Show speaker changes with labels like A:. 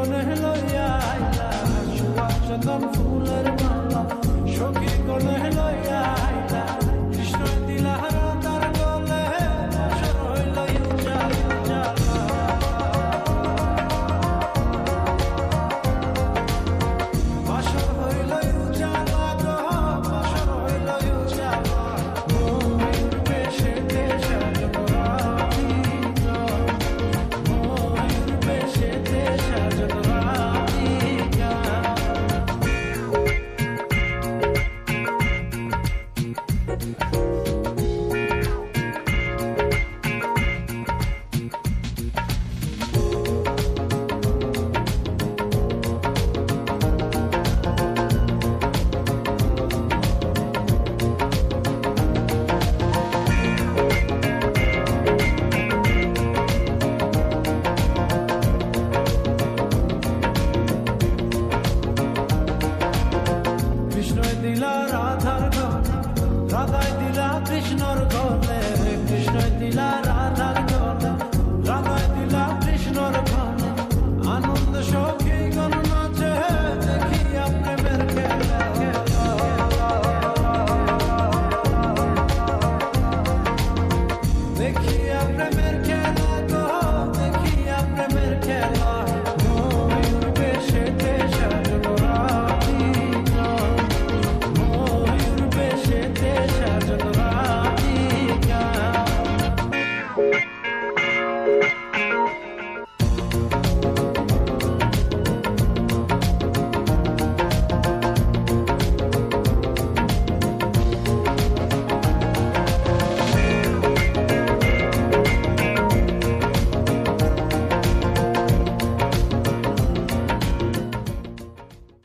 A: মনে লইয়া আইলা রাধায় দিলা কৃষ্ণর ঘনে কৃষ্ণ দিলা রাধার ঘনে রাধায় দিলা কৃষ্ণর ঘনে আনন্দ সখী গণ নাচে, দেখিয়া প্রেমের খেলা। দেখিয়া প্রেমের